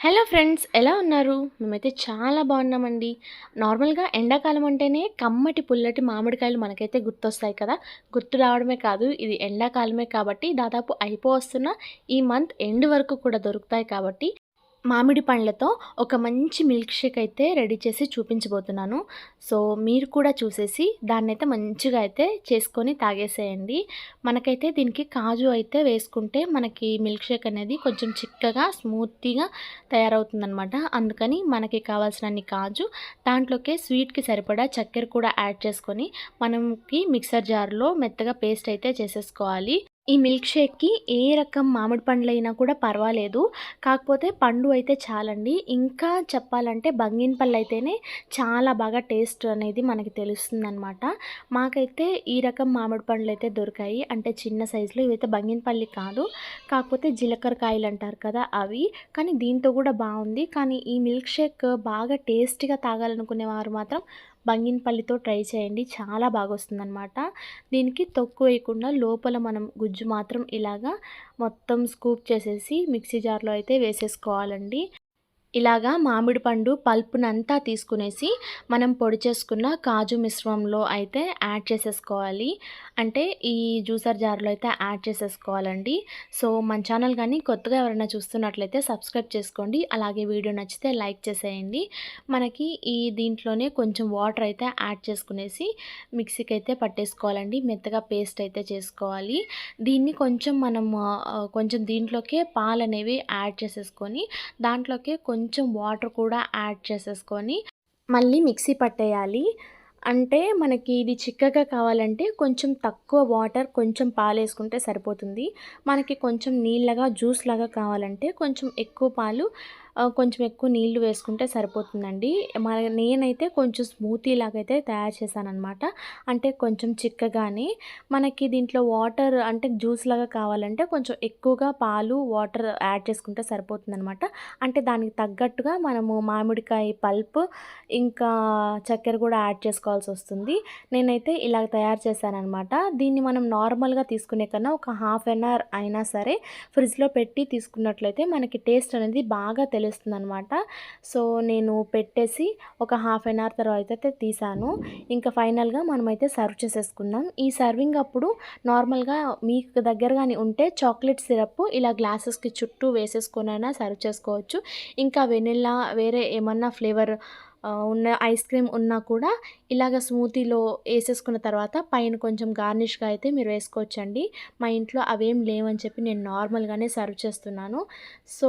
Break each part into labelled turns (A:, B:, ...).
A: Hello friends ఎలా ఉన్నారు? మేమైతే చాలా బాగున్నామండి. నార్మల్గా ఎండాకాలం అంటేనే కమ్మటి పుల్లటి మామిడికాయలు మనకైతే గుర్తొస్తాయి కదా. గుర్తు రావడమే కాదు ఇది ఎండాకాలమే కాబట్టి దాదాపు అయిపోవస్తున్న ఈ మంత్ ఎండ్ వరకు కూడా దొరుకుతాయి కాబట్టి మామిడి పండ్లతో ఒక మంచి మిల్క్ షేక్ అయితే రెడీ చేసి చూపించబోతున్నాను. సో మీరు కూడా చూసేసి దాన్ని అయితే మంచిగా అయితే చేసుకొని తాగేసేయండి. మనకైతే దీనికి కాజు అయితే వేసుకుంటే మనకి మిల్క్ షేక్ అనేది కొంచెం చిక్కగా స్మూత్గా తయారవుతుందనమాట అందుకని మనకి కావాల్సినన్ని కాజు దాంట్లోకే స్వీట్కి సరిపడా చక్కెర కూడా యాడ్ చేసుకొని మనకి మిక్సర్ జార్లో మెత్తగా పేస్ట్ అయితే చేసేసుకోవాలి. ఈ మిల్క్ షేక్‌కి ఏ రకం మామిడి అయినా కూడా పర్వాలేదు. కాకపోతే పండు అయితే చాలండి. ఇంకా చెప్పాలంటే బంగినపల్లి అయితేనే చాలా బాగా టేస్ట్ అనేది మనకి తెలుస్తుందనమాట. మాకైతే ఈ రకం మామిడి పండ్లయితే దొరికాయి. అంటే చిన్న సైజులో ఇవైతే బంగినపల్లి కాదు. కాకపోతే జీలకర్ర కాయలు అంటారు కదా! అవి. కానీ దీంతో కూడా బాగుంది కానీ ఈ మిల్క్ షేక్ బాగా టేస్టీగా తాగాలనుకునేవారు మాత్రం బంగినపల్లితో ట్రై చేయండి. చాలా బాగా వస్తుందన్నమాట దీనికి తొక్కు వేయకుండా లోపల మనం గుజ్జు మాత్రం ఇలాగా మొత్తం స్కూప్ చేసేసి మిక్సీ జార్లో అయితే వేసేసుకోవాలండి. ఇలాగా మామిడి పండు పల్పునంతా తీసుకునేసి మనం పొడి చేసుకున్న కాజు మిశ్రమంలో అయితే యాడ్ చేసేసుకోవాలి. అంటే ఈ జ్యూసర్ జార్లో అయితే యాడ్ చేసేసుకోవాలండి. సో మన ఛానల్ కానీ కొత్తగా ఎవరైనా చూస్తున్నట్లయితే సబ్స్క్రైబ్ చేసుకోండి. అలాగే వీడియో నచ్చితే లైక్ చేసేయండి. మనకి ఈ దీంట్లోనే కొంచెం వాటర్ అయితే యాడ్ చేసుకునేసి మిక్సీకి అయితే పట్టేసుకోవాలండి. మెత్తగా పేస్ట్ అయితే చేసుకోవాలి. దీన్ని కొంచెం మనం కొంచెం దీంట్లోకే పాలు అనేవి యాడ్ చేసేసుకొని దాంట్లోకే కొంచెం కొంచెం వాటర్ కూడా యాడ్ చేసేసుకొని మళ్ళీ మిక్సీ పట్టేయాలి. అంటే మనకి ఇది చిక్కగా కావాలంటే కొంచెం తక్కువ వాటర్ కొంచెం పాలు వేసుకుంటే సరిపోతుంది. మనకి కొంచెం నీళ్ళగా జ్యూస్ లాగా కావాలంటే కొంచెం ఎక్కువ పాలు కొంచెం ఎక్కువ నీళ్ళు వేసుకుంటే సరిపోతుందండి. మన నేనైతే కొంచెం స్మూతీ లాగైతే తయారు చేశానమాట అంటే కొంచెం చిక్కగానే మనకి దీంట్లో వాటర్ అంటే జ్యూస్ లాగా కావాలంటే కొంచెం ఎక్కువగా పాలు వాటర్ యాడ్ చేసుకుంటే సరిపోతుందనమాట అంటే దానికి తగ్గట్టుగా మనము మామిడికాయ పల్ప్ ఇంకా చక్కెర కూడా యాడ్ చేసుకోవాల్సి వస్తుంది. నేనైతే ఇలా తయారు చేశానమాట దీన్ని మనం నార్మల్గా తీసుకునే కన్నా ఒక హాఫ్ అన్ అవర్ అయినా సరే ఫ్రిడ్జ్లో పెట్టి తీసుకున్నట్లయితే మనకి టేస్ట్ అనేది బాగా తెలుస్తుంది. అనమాట సో నేను పెట్టేసి ఒక హాఫ్ అన్ అవర్ తర్వాత అయితే తీసాను. ఇంకా ఫైనల్గా మనమైతే సర్వ్ చేసేసుకుందాం. ఈ సర్వింగ్ అప్పుడు నార్మల్గా మీకు దగ్గర కానీ ఉంటే చాక్లెట్ సిరప్ ఇలా గ్లాసెస్కి చుట్టూ వేసేసుకొనైనా సర్వ్ చేసుకోవచ్చు. ఇంకా వెనిల్లా వేరే ఏమన్నా ఫ్లేవర్ ఉన్న ఐస్ క్రీమ్ ఉన్నా కూడా ఇలాగ స్మూతీలో వేసేసుకున్న తర్వాత పైన కొంచెం గార్నిష్గా అయితే మీరు వేసుకోవచ్చండి. మా ఇంట్లో అవేం లేవని చెప్పి నేను నార్మల్గానే సర్వ్ చేస్తున్నాను. సో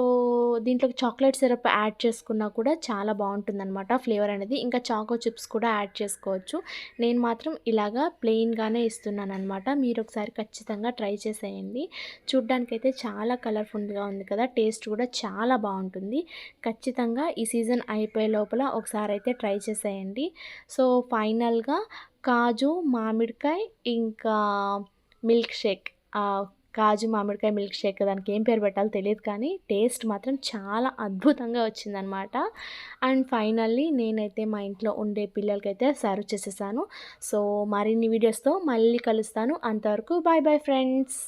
A: దీంట్లో చాక్లెట్ సిరప్ యాడ్ చేసుకున్నా కూడా చాలా బాగుంటుందన్నమాట ఫ్లేవర్ అనేది. ఇంకా చాకో చిప్స్ కూడా యాడ్ చేసుకోవచ్చు. నేను మాత్రం ఇలాగా ప్లెయిన్గానే ఇస్తున్నాను అనమాట మీరు ఒకసారి ఖచ్చితంగా ట్రై చేసేయండి. చూడ్డానికైతే చాలా కలర్ఫుల్గా ఉంది కదా టేస్ట్ కూడా చాలా బాగుంటుంది. ఖచ్చితంగా ఈ సీజన్ అయిపోయే లోపల ఒకసారి ఒకసారి అయితే ట్రై చేసేయండి. సో ఫైనల్గా కాజు మామిడికాయ ఇంకా మిల్క్ షేక్. కాజు మామిడికాయ మిల్క్ షేక్ దానికి ఏం పేరు పెట్టాలో తెలియదు కానీ టేస్ట్ మాత్రం చాలా అద్భుతంగా వచ్చిందనమాట అండ్ ఫైనల్లీ నేనైతే మా ఇంట్లో ఉండే పిల్లలకైతే సర్వ్ చేసేసాను. సో మరిన్ని వీడియోస్తో మళ్ళీ కలుస్తాను. అంతవరకు బాయ్ బాయ్ ఫ్రెండ్స్!